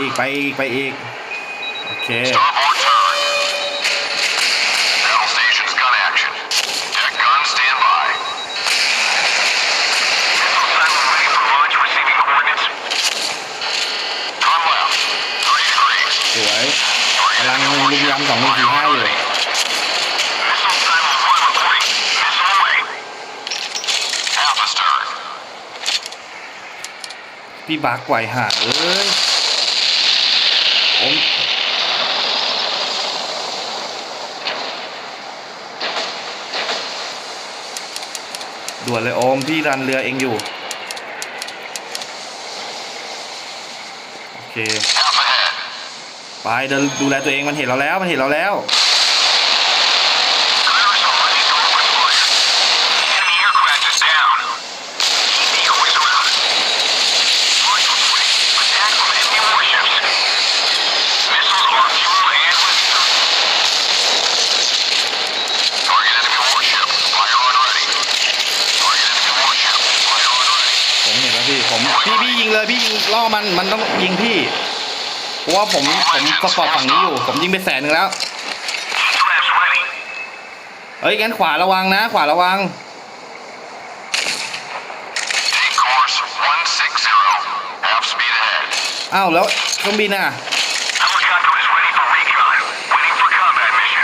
อีก ไปอีก ไปอีก โอเค Starboard turn. Battle stations gun action. Deck guns stand by. Missile silo ready for launch. Receiving coordinates. Turn left. 30 degrees. สวยกำลังลุมยำสองหนึ่งสี่ห้าอยู่ Missile silo one reporting. Missile away. Half astern. พี่บักไหวหาเอ้ยผม ด่วนเลยโอมพี่รันเรือเองอยู่ โอเค ไปเดินดูแลตัวเองมันเห็นเราแล้วมันเห็นเราแล้ว Clearance on ready to open fire. Enemy aircraft is down. Decoys around. Launch reporting. Attack from enemy warships. Missiles are fuel and listener. Target enemy warship. Fire on ready. Target enemy warship. Fire on ready. ผมเห็นแล้วพี่ ผม พี่พี่ยิงเลยพี่ยิงล่อ มันมันต้องยิงพี่เพราะว่าผมผมสปอร์ตฝั่งนี้อยู่ ผมยิงไปแสนหนึ่งแล้วเอ้ยงั้นขวาระวังนะ ขวาระวังอ้าวแล้วเครื่องบินอะ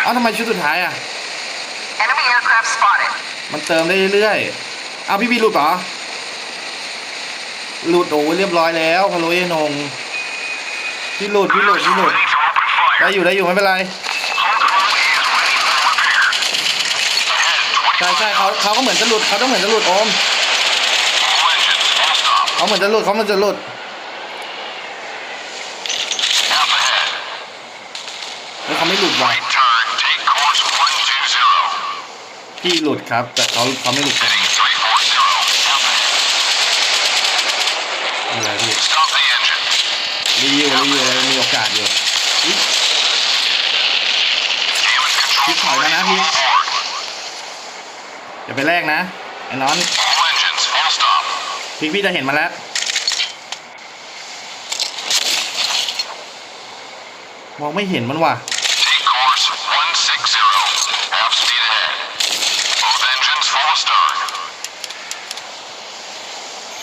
อ้าวทำไมชุดสุดท้ายอะมันเติมได้เรื่อยๆอ้าวพี่พี่หลุดเหรอ หลุดโอ้ยเรียบร้อยแล้วพะโล้ยนงพี่หลุดพี่หลุดพี่หลุดได้อยู่ได้อยู่ไม่เป็นไรใช่ใช่เขาเขาก็เหมือนจะหลุดเขาต้องเหมือนจะหลุดโอมเขาเหมือนจะหลุดเขาเหมือนจะหลุด Half ahead. เฮ้ยเขาไม่หลุดว่ะพี่หลุดครับ แต่เขาเขาไม่หลุดกัน Heading 340. Half ahead. อะไรพี่ Stop the engine. รีวิวรีวิวอะไรมีโอกาสอยู่อุ๊ย Damage control Keep hỏi three mà, full Hiếu. board. อย่าไปแลกนะไอ้นอน All engines, full stop. พี่พี่จะเห็นมาแล้วมองไม่เห็นมันว่ะ Take course 160. Half speed ahead. Both engines full astern.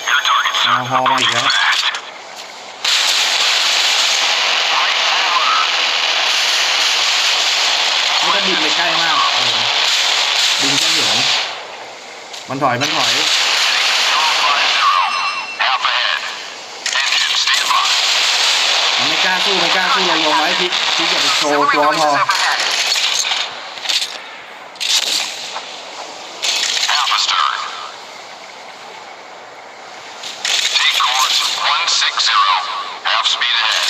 Your target, sir. Ờ, ho mày Approaching kìa. fast. Right forward. ไม่ต้องบินไปใกล้มากเออบินแค่เหนือ มันถอย มันถอย Heading 050. Half ahead. Engine stand by. มันไม่กล้าสู้ไม่กล้าสู้เราลงไว้พี่พี่อย่าไปโชว์ Auxiliary ตัว voices พอ overhead. Half astern. Take course 160. Half speed ahead.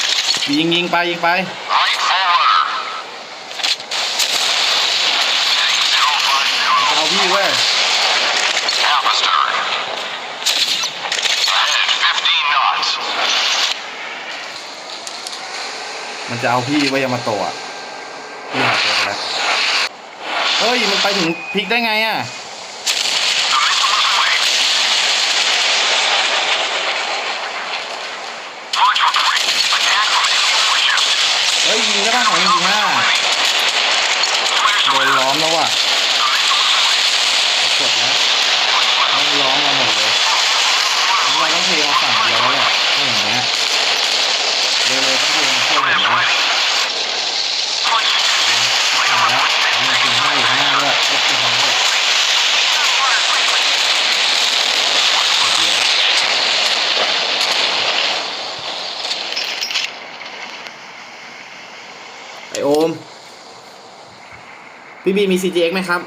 ยิงยิงไปยิงไป Right forward. Heading 050. เอาพี่เว้ย Half astern. Ahead 15 knots. มัน จะเอาพี่ไว้ยามาโตะพี่หาตัวแล้วเฮ้ยมันไปถึงพลิกได้ไงอะเฮ้ยยิงได้บ้างของยิงห้าโดนล้อมแล้วว่ะ The missile is away. กดแล้วต้องล้อมเราหมดเลยเราต้องเทมาฝั่งเดียวแล้วแหละถ้าอย่างเงี้ยเร็วๆต้องเทมาช่วยผมแล้ว Punch. มาแล้วมีสี่ห้าอยู่ข้างหน้าด้วยเอฟซีของด้วยไอโอม พี่บีมี CGX ไหมครับ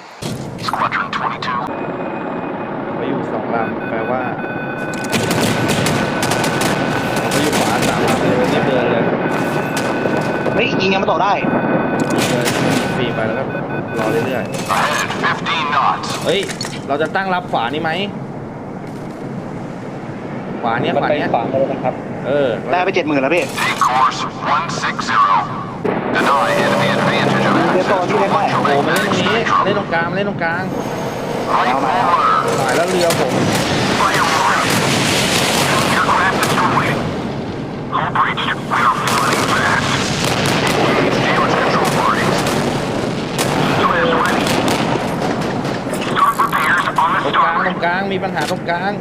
Squadron 22. ไปอยู่สองลำแปลว่าไปอยู่ขวาสามลำเลยรีบเดินเลยเฮ้ยยิงยังไม่ต่อได้รีบเดินฟรีไปแล้วก็รอเรื่อย Ahead 15 knots. ๆเฮ้ย เราจะตั้งรับขวานี่ไหมขวาเนี้ยขวาเนี้ยขวาเลยนะครับ เออ ได้ไปเจ็ดหมื่นแล้วพี่ Take course 160. Deny enemy advantage ล็กก่อนพี่เล็กก่อนโอ้โหมาเล่นตรงนี้มาเล่นตรงกลางมาเล่นตรงกลางเอาหายแล้วเรือผมตรงกลางตรงกลางมีปัญหาตรงกลาง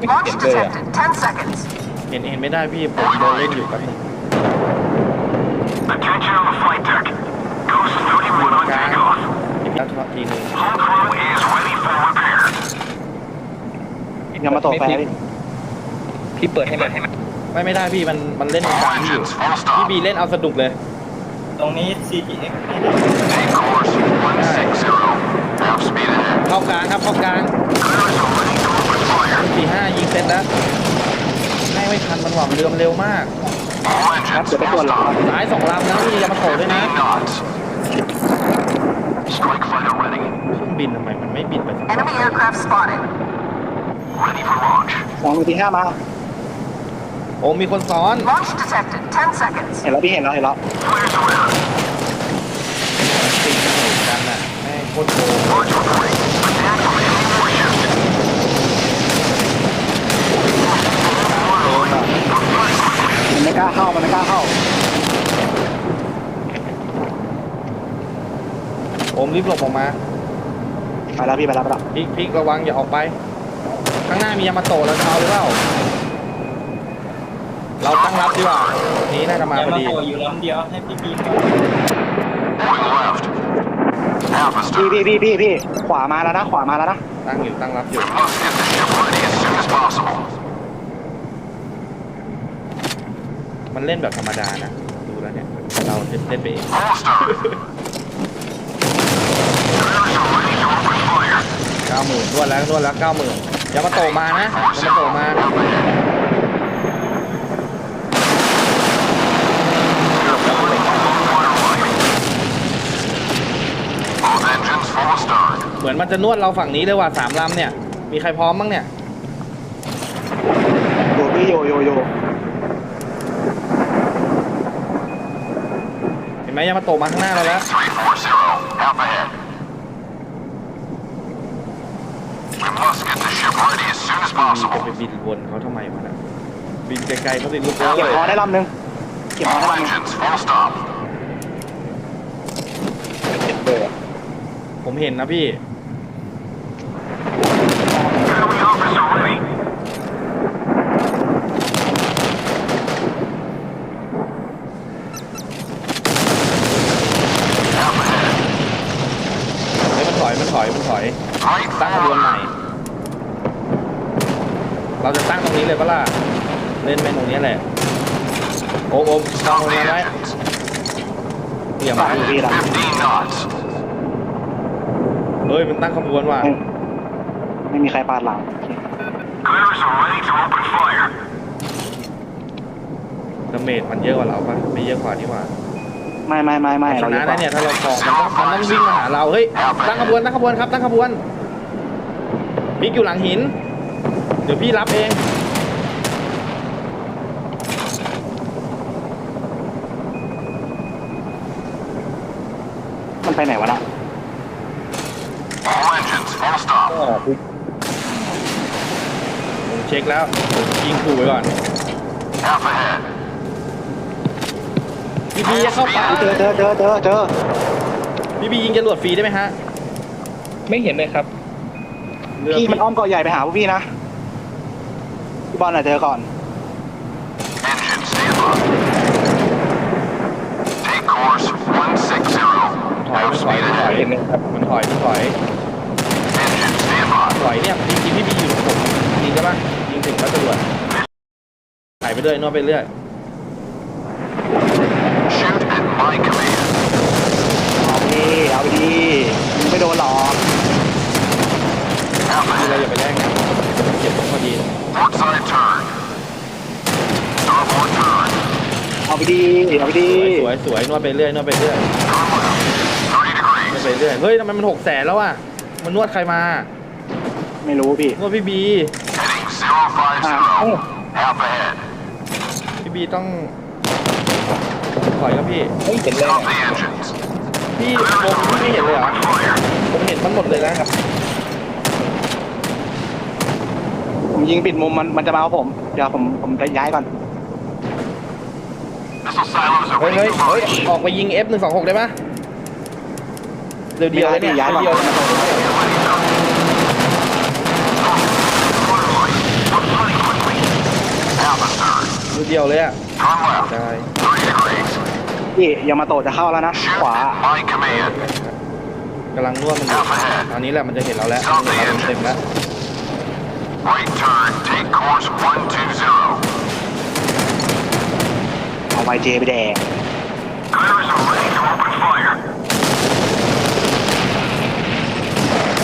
เก็เลยอะ ห็นเห็นไม่ได้พี่ผมโดนเล่นอยู่กับ Attention on the flight deck. Ghost 31 on takeoff. อีกแล้วทีหนึง Hull crew is ready for repairs. ยิงยามาโตะแฟร์พี่พี่เปิดให้มันให้มันไม่ไม่ได้พี่มันมันเล่นตรงกลางพี่อยู่ Engines full พี่ stop. บีเล่นเอาสนุกเลย ตรงนี้ CGX Take course 160. Half speed ahead. เข้ากลางครับเข้ากลาง Clearance ready to open fire. สี่ห้ายิงเสร็จแล้วไม่ ไม่ทันมันหวังเรือมันเร็วมาก All engines That's the big full one. stop. ซ้ายสองลำนะพี่ยามาโตะด้วยนะ15 knots. Strike fighter ready. เครื่องบินทำไมมันไม่บินไปสัก Enemy aircraft spotted. Ready for launch. สองมือทีห้ามา โอ้มีคนซ้อน Launch detected. 10 seconds. เห็นแล้วพี่เห็นแล้วเห็นแล้ว Flares around. ติดกันเหมือนกันน่ะแม่งโคตรโกง Launch reporting. Attack from enemy warships. มันไม่กล้า เข้ามันไม่กล้าเข้า โอมรีบหลบออกมาไปแล้วพี่ไปแล้วไปแล้วพลิกพลิกระวังอย่าออกไป ข้างหน้ามียามาโตะเราจะเอาหรือเปล่า เราตั้งรับดีกว่านี้น่าจะมาอย่าพอมาดี โผล่อยู่ลำเดียวให้พี่บีม Moving left. Alpha พี่ star. พี่พี่พี่พี่ขวามาแล้วนะขวามาแล้วนะ ตั้งอยู่ตั้งรับอยู่ We must get the ship ready as soon as possible. มันเล่นแบบธรรมดานะ ดูแล้วเนี่ย เราเล่นไปเอง เก้าหมื่นนวดแล้วนวดแล้วเก้าหมื่นยามาโตมานะยามาโตมา Up ahead. Both engines full of start. เหมือนมันจะนวดเราฝั่งนี้เลยว่ะสามลำเนี่ย มีใครพร้อมบ้างเนี่ย โยพี่โยโยโย เห็น ไหมยามาโตะมาข้างหน้าเราแล้ว 340. Up ahead. We must get the ship ready as soon as จะ possible. ไปบินวนเขาทำไมวะนะบินไกลๆเขาสิลูกเอ้เก็บยพอได้ลำหนึ่งเก็บพอ All ได้ลำหนึ่ง engines full stop. ผมเห็นนะพี่ Enemy officer ready. เฮ้ยมันถอย มันถอย มันถอย Right ตั้งขบวนใหม่ forward. เราจะตั้งตรง นี้เลยปะล่ะ เล่นไปตรงนี้แหละ โอ้โอ้ตั้ง Stop ตรง the นั้นไว้ engines. เดี๋ยวมาพี่ละ15 knots. เฮ้ย มันตั้งขบวนว่ะ ไม่ไม่มีใครปาดหลัง Clearance ready to open fire. ดาเมจมันเยอะกว่าเราปะไม่เยอะกว่านี่หว่าไม่ไม่ไม่ไม่ชเรานะเยอะกนะว่าเนี่ย ถ้าเรากองมันต้องมันต้องวิ่งมาหาเรา เฮ้ย ตั้งขบวน ตั้งขบวนครับ ตั้งขบวน บิ๊กอยู่หลังหิน เดี๋ยวพี่รับเอง มันไปไหนวะน่ะ All engines full stop. ผมเช็คแล้วผมยิงขู่ไว้ก่อน Up ahead. พี่บีจะเข้าป่าเจอเจอเจอเจอเจอพี่บียิงจรวดฟรีได้ไหมฮะ ไม่เห็นเลยครับเรือพี่มันอ้อมเกาะใหญ่ไปหาพวกพี่นะพี่บอลน่ะเจอก่อน Engine stand by. Take course 160. ถอย Half มันถอย speed มันถอย ahead. เห็นไหมครับมันถอยมันถอย Engine stand by. ถอยเนี่ยจริงๆพี่บีอยู่กับผมยิงได้ปะ ยิงถึงก็จรวดถ่ายไปเรื่อยนวดไปเรื่อย Shoot at my command. เอาดีเอาดีมึงไม่โดนหรอก Up คือเรา ahead. อย่าไปแย่งกันเก็บตรงพอดี Port side turn. Starboard turn. เอาไปดีเอาไปดีสวยสวยนวดไปเรื่อยนวดไปเรื่อย Turn left. 30นวด degrees. ไปเรื่อยเฮ้ยทำไมมันหกแสนแล้วอะมันนวดใครมา ไม่รู้พี่นวดพี่บี Heading 050. Half ahead. พี่บีต้องถอยครับพี่ไม่เห็นเลย Stop the engines. พี่ผม Clearance ไม่ ready เห็น to เลยเหรอ open fire. ผมเห็นมันหมดเลยนะผมยิงปิดมุมมันมันจะมาเอาผม เดี๋ยวผมผมจะย้ายก่อน Missile silos are เฮ้ย ready เฮ้ย to เฮ้ย launch. ออกไปยิง F 1 2 6 ได้ปะเดียวเดียวเลยเนี่ยย้ายเดียวก่ อนเดียวเลยอะ Turn left. ได้ Three degrees. พี่ยามาโตะจะเข้าแล้วนะ ขวา My command. กำลังนวดมันอยู่ตอนนี้แหละมันจะเห็นเราแล้วมันเห็นเราเต็มๆแล้ว Right turn. Take course 120. เอาไวเจไปแดก Clearers are ready to open fire.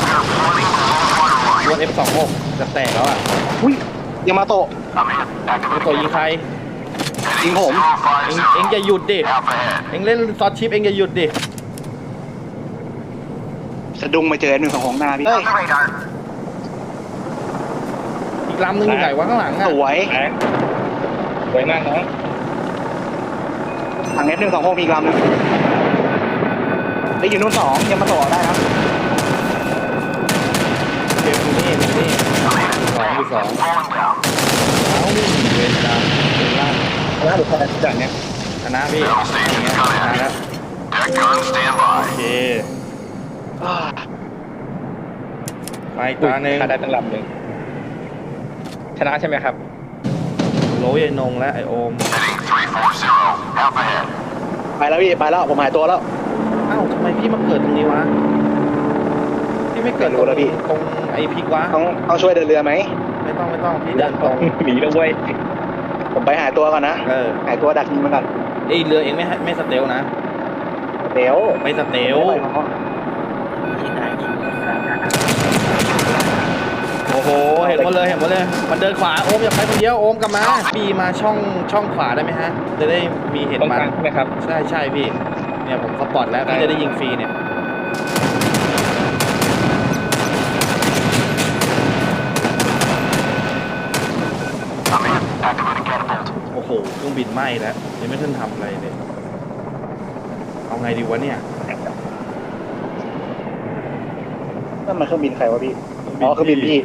We are flooding the low water ร line. ถ F26 จะแตกแล้วอะอุ้ย ยามาโตะ I'm in. Activate ตัวยิงใครยิงผมเอ็งเอ็งจะหยุดดิ Alpha ahead. เอ็งเล่นซอสชิปเอ็งจะหยุดดิสะดุ้งไปเจอหนึ่งสองของหน้าพี่ On the radar. อีกลำนึงอยู่ไหนวะข้างหลังอะสวยแรงสวยมากน้องทางเอฟหนึ่งสองหกมีอีกลำหนึงไปอยู่นู่นสองยามาโตะได้นะเกมอยู่นี่อยู่นี่สองอยู่สอง Falling down. เอ้าเวรกรรมเป็นล่างชน่าดูแค่จากเนี้ยชนะพี่อย่างเงี้ยชนะแล้ว Deck gun stand by. โอเคอ่าไปอีกตาหนึ่งได้ตั้งลำหนึ่งชนะใช่ไหมครับโรยไอ้นงและไอโอม Heading 340. Alpha ahead. ไปแล้วพี่ไปแล้วผมหายตัวแล้ว เอ้าทำไมพี่มาเกิดตรงนี้วะ พี่ไม่เกิดไม่รู้แล้วพี่ ตรงไอพิกวะต้องต้องช่วยเดินเรือไหม ไม่ต้องไม่ต้องพี่เดินตรงหนีแล้วเว้ยผมไปหายตัวก่อนนะเออหายตัวดักยิงมันก่อนไอเรือเองไม่ให้ไม่สเตลนะเดี๋ยวไม่สเตลโอ้โหเห็นหมดเลยเห็นหมดเลย มันเดินขวาโอมอย่าไปคนเดียวโอมกลับมาพี่มาช่องช่องขวาได้ไหมฮะ จะได้มีเห็นตรงมักนลางใช่ไหมครับ ใช่ใช่พี่เนี่ยผมสปอร์ตแล้วพี่จะได้ยิงฟรีเนี่ย รื่องบินไหม้แล้วยังไม่ทันทำอะไรเลยเอาไงดีวะเนี่ยนั่นมันเครื่องบินใครวะพี่อ๋อเครื่องบินพี่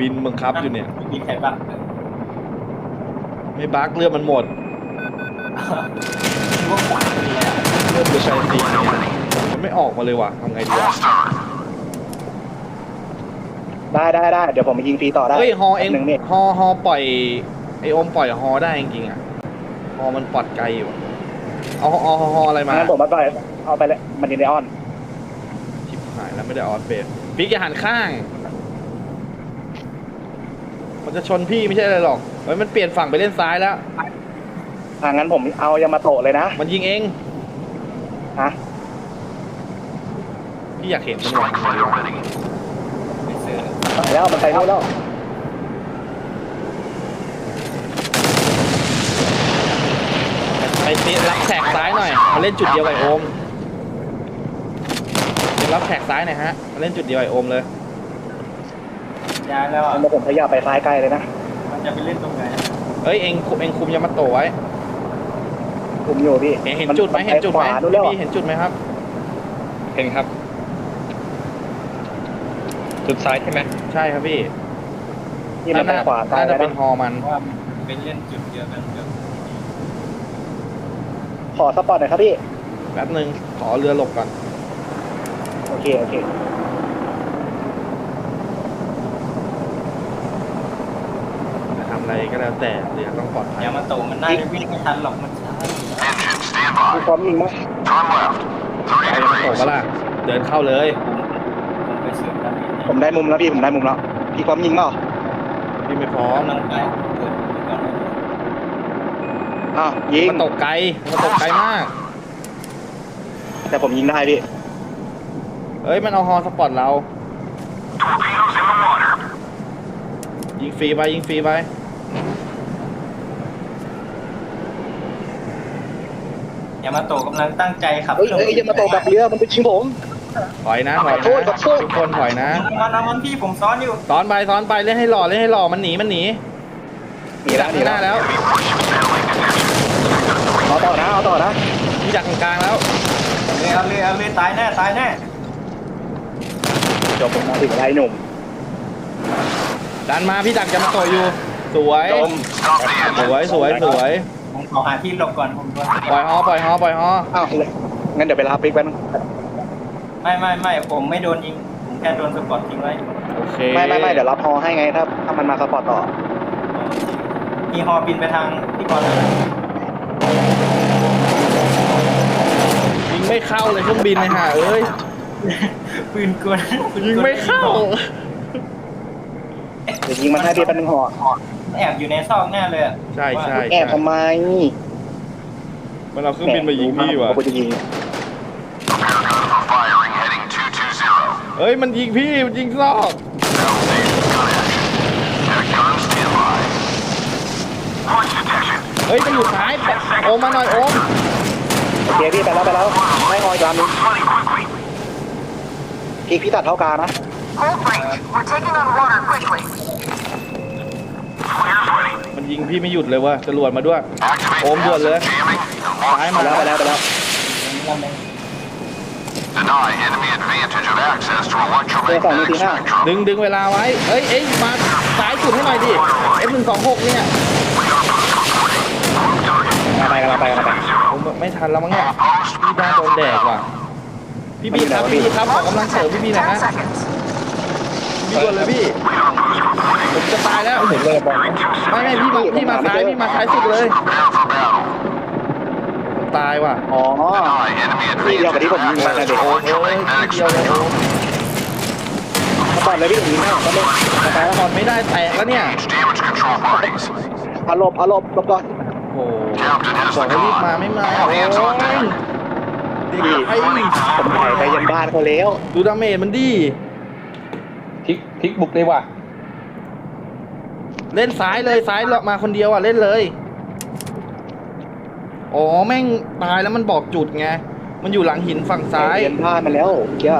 บินบังคับอยู่เนี่ย มีใครบ้างไม่บักเลือดมันหมดคิดว่าขวาเลยอะเลือดเหลือใช้สีเนี่ยมันไม่ออกมาเลยว่ะทำไงดีวะ Full start. ได้ได้ได้เดี๋ยวผมไปยิงฟรีต่อได้เฮ้ยฮอเองหนึ่งเนี่ยฮอฮอปล่อย ไอโอมปล่อยฮอได้จริงๆอะฮอมันปลอดไกลอยู่อะเอาฮอฮอฮออะไรมางั้นผมมาไปเอาไปเลยมันดินไดออนชิบหายแล้วไม่ได้ออสเบสพี่อย่าหันข้าง มันจะชนพี่ไม่ใช่อะไรหรอกเฮ้ยมันเปลี่ยนฝั่งไปเล่นซ้ายแล้วทางนั้นผมเอายามาโตะเลยนะมันยิงเองฮะพี่อยากเห็นมันวาง Strike ยังไง fighter วะ ready. ไปแล้วมันไปนู่นแล้ว ไปเตะรับแขกซ้ายหน่อยมาเล่นจุดเดียวกับไอโอมเดี๋ยวรับแขกซ้ายหน่อยฮะมาเล่นจุดเดียวกับไอโอมเลยย้ายแล้วอะเดี๋ยวผมพยายามไปซ้ายใกล้เลยนะมันจะไปเล่นตรงไหนเอ้ยเองคุมเองคุมยามาโตะไว้ผมอยู่พี่เห็นเห็นจุดไหมเห็นจุดไหมขวานู่นแล้วพี่เห็นจุดไหมครับ เห็นครับ จุดซ้ายใช่ไหมใช่ครับพี่ที่มันไปขวาซ้ายน่าจะแล้วเป็นนะฮอมันว่าเป็นเล่นจุดเดียวกันกับ ขอสปอร์ตหน่อยครับพี่ แป๊บนึงขอเรือหลบก่อน โอเค โอเค จะทำอะไรก็แล้วแต่เรือต้องปลอดภัยยามาโตะมันน่าจะวิ่งไม่ทันหรอกมันช้า Engine stand มี by. ความยิงมั้ย Turn left. เอา Three ยามาโตะ degrees. ปะล่ะเดินเข้าเลย ผมไปเสือกแล้วผมได้มุมแล้วพี่ ผมได้มุมแล้ว พี่ความยิงเปล่าพี่ไม่พร้อมกำลังไปเปิดก่อนเลย อ้าวยิง มันตกไกล มันตกไกลมาก แต่ผมยิงได้พี่ เอ้ย มันเอาฮอสปอร์ตเรา Torpedoes in the water. ยิงฟรีไป ยิงฟรีไป ยามาโตะกำลังตั้งใจขับเฮ้ยเฮ้ยอย่ามาตกกับเรือมันไปชิงผม ถอยนะถอยขอโทษขอนะโทษ ทุกคนถอยนะ มันเอามันพี่ผมซ้อนอยู่ซ้อนไปซ้อนไปเล่นให้หล่อเล่นให้หล่อมันหนีมันหนี หนีแล้วหนีข้างหน้าแล้ว แล้ว เอาต่อนะ เอาต่อนะพี่ดักตรงกลางแล้วเลยเอาเลยเอาเลยตายแน่ตายแน่จบผมมาถึงไรหนุ่ม ดันมาพี่ดักจะมาโตะอยู่ สวยจม Stop the ส engine. วยสวยสวยผมขอหาที่หลบก่อนผมโดนปล่อยฮอปล่อยฮอปล่อยฮออ้าวงั้นเดี๋ยวไปรับปิ๊กแป๊บนึงไม่ไม่ไม่ผมไม่โดนยิงผมแค่โดนสปอร์ตทิ้งไว้โอเคไม่ไม่ไม่เดี๋ยวรับฮอให้ไงถ้าถ้ามันมาสปอร์ตต่อมีฮอบินไปทางพี่กรณ์แล้วนะยิ ไม่เข้าเลยเครื่องบินเลยฮะเอ้ยปืนกลปืนกลยิงไม่เข้า เดี๋ยวยิงมันให้พี่เป็นหนึ่งหอแอบอยู่ในซอกแน่เลยอะใช่ใช่แอบทำไมมันเอาเครื่องบินมายิงพี่ว่ะผมจะยิง Prepare gun for firing heading 220. เฮ้ยมันยิงพี่มันยิงซอก Battle station gun action. Air gun standby. Point detection. เฮ้ยมันอยู่ซ้ายโอมมาหน่อยโอมโอ เคพี่ไปแล้วไปแล้วไม่ฮออีกลำนึง Running quickly. พี่พี่ตัดเท่ากลางนะ Hold breach. We're taking on water quickly. Flares ready. มันยิงพี่ไม่หยุดเลยว่ะจรวดมาด้วย Activate Ôm vừa lên. passive jamming and ซ้าย launch มาไปแล้วไปแล้วไปแล้ว Deny enemy advantage of access to Đây, phải như electromagnetic thế nào? spectrum. ดึงดึงเวลาไว้ เอ้ยเอ้ยมาซ้ายสุดให้หน่อยดิ F126 เนี่ยกำลังไปกำลังไปกำลังไปผม ไม่ทันแล้วมั้งเนี่ยพี่บ้าโดนแดกว่ะพี่บีครับพี่บีครับขอกำลังเสริมพี่บีหนะ10ฮะ seconds. พี่ด่วนเลยพี่ผมจะตายแล้วเห็นเลยบอลไม่ไม่พี่มาพี่มาซ้ายพี่มาซ้ายสุดเลย Prepare for battle. ผมตายว่ะอ๋อ Deny enemy ที่เดียวกับที่ผมยิง advantage มาเลย of โอ้ย electromagnetic พี่เดียวเลยโอ้ spectrum. สปอร์ตเลยพี่ผมยิงให้ก็เลยไปแล้วถอนไม่ได้แตกแล้วเนี่ย Engage damage control markings. อารมณ์อารมณ์หลบก่อนโอ้ โห Captain has บอก the ให้รีบมา con. ไม่มา All โอ้ย hands on deck. พี่ไอ้ผมถ่ายไปยันบ้านเขาแล้ว ดูดาเมจมันดีพลิกพลิกบุกเลยว่ะ เล่นซ้ายเลยซ้ายเรามาคนเดียวอะเล่นเลย อ๋อแม่งตายแล้วมันบอกจุดไง มันอยู่หลังหินฝั่งซ้ายยันบ้านมาแล้วเกี้ย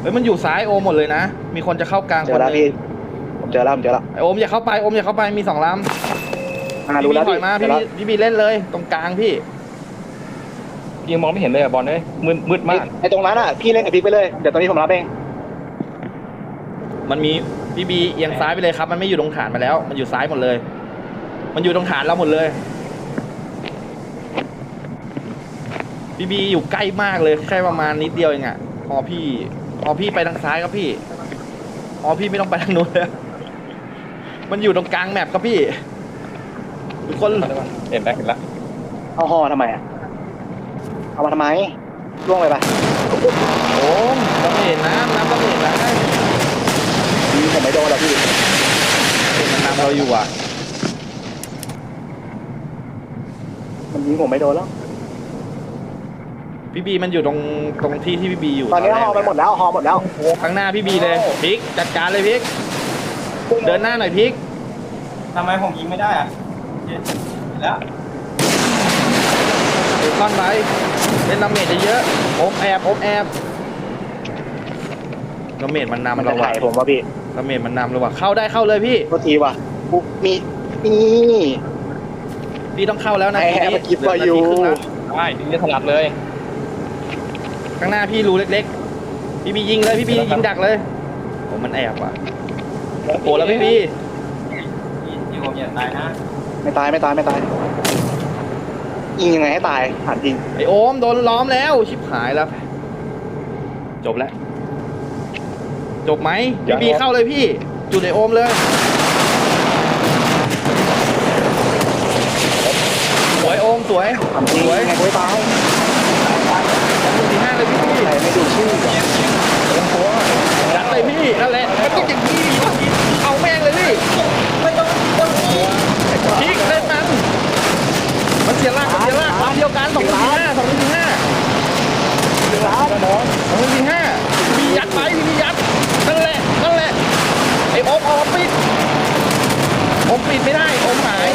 เฮ้ยมันอยู่ซ้ายโอมหมดเลยนะ มีคนจะเข้ากลางเจคอนหแล้วนึพี่งผม เจอแล้วผมเจอแล้วไอโอมอย่าเข้าไปโอมอย่าเข้าไปมีสองลำอ่าพี่รู้บีแล้วถพี่อยมาเจพี่อแล้วบีพี่บีเล่นเลยตรงกลางพี่ยังมองไม่เห็นเลยอะบอลเลยมืดมืดมากไอ้ตรงนั้นอะพี่เล่นกับพี่ไปเลยเดี๋ยวตอนนี้ผมรับเองมันมีพี่บีเอียงซ้ายไปเลยครับ มันไม่อยู่ตรงฐานมาแล้ว มันอยู่ซ้ายหมดเลย มันอยู่ตรงฐานเราหมดเลยพี่บีอยู่ใกล้มากเลยแค่ประมาณนิดเดียวเองอะพอพี่พอพี่ไปทางซ้ายครับพี่พอพี่ไม่ต้องไปทางนู้นเลย มันอยู่ตรงกลางแมปครับพี่ทุกคนเห็นแล้วเห็นแล้วเอาห่อทำไมอะ เอามาทำไมล่วงไปปะโอ้มต้องเห็นน้ำน้ำต้องเห็นนะยิงผมไม่โดนหรอกพี่เห็นมันนำเราอยู่อะ มันยิงผมไม่โดนแล้ว พี่บีมันอยู่ตรงตรงที่ที่พี่บีอยู่ตอนนี้แรกห่อไปหมดแล้วห่อหมดแล้ว ข้างหน้าพี่บีเลยพิกจัดการเลยพิก เดินหน้าหน่อยพิกทำไมผมยิงไม่ได้อะเจ็ดแล้วเดี๋ยวซ่อนไว้เล่นดาเมจเยอะๆโอมแอบโอมแอบดาเมจมันมันนำจะเราว่ะถ่ายผมว่ะพี่ดาเมจมันนำเราว่ะเข้าได้เข้าเลยพี่โทษทีว่ะปุ๊บมีนี่พี่ต้องเข้าแล้วนะ I ที have นี้ a gift เหลือ for นาที you ครึ่งแล้วได้ถึงจะถนัดเลย ข้างหน้าพี่รูเล็กๆ พี่บียิงเลยพี่บียิงดักเลยโอ้มันแอบว่ะ โอ้แล้วพี่บีที่ที่ผมอย่าตายนะไม่ตายไม่ตายไม่ตายยิงยังไงให้ตายถามจริงไอโอมโดนล้อมแล้วชิบหายแล้ว จบแล้ว จบไหมยัพี่งบีเข้าเลยพี่ จุดไอโอมเลยสวยโอมสวยถามจริงสวยยังไงก็ไม่ตายสองหนึ่งสี่ห้าเลยพี่ใครไม่ดูชื่อยัดเลยพี่นั่นแหละมันต้องอย่างนี้ดิ ไม่ต้องพีกเล่นมันมันเสียหลักมันเสียหลักลำเดียวกันสองหนึ่งสี่ห้าสองหนึ่งสี่ห้าร้านสองหนึ่งห้ามียัดไปมียัดนั่นแหละนั่นแหละไอ้โอมออปิดโอมปิดไม่ได้โอมหาย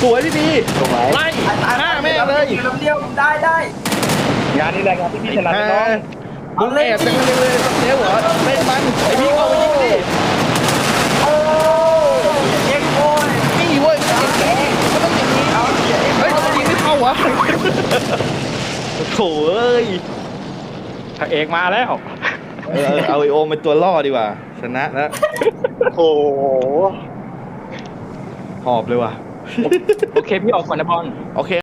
สวยพี่บีถูกไหมไล่ฆ่าแม่เลยลำเดียวได้ได้งานนี้แหละงานที่พี่ถนัดเอน้องมึงแอบจังเลยเลยเซลเหรอเล่นมันไอพี่เอาไปยิงดิ เอ็กโอ้ย นี่เว้ยมันต้องอย่างนี้มันต้องอย่างนี้เฮ้ยทำไมยิงไม่เข้า วะโถ่เอ้ยพระเอกมาแล้วเออเอาไอโอมเป็นตัวล่อดีกว่า ชนะแล้วโอ้โหหอบเลยว่ะ โอเค พี่ออกก่อนนะบอล โอเค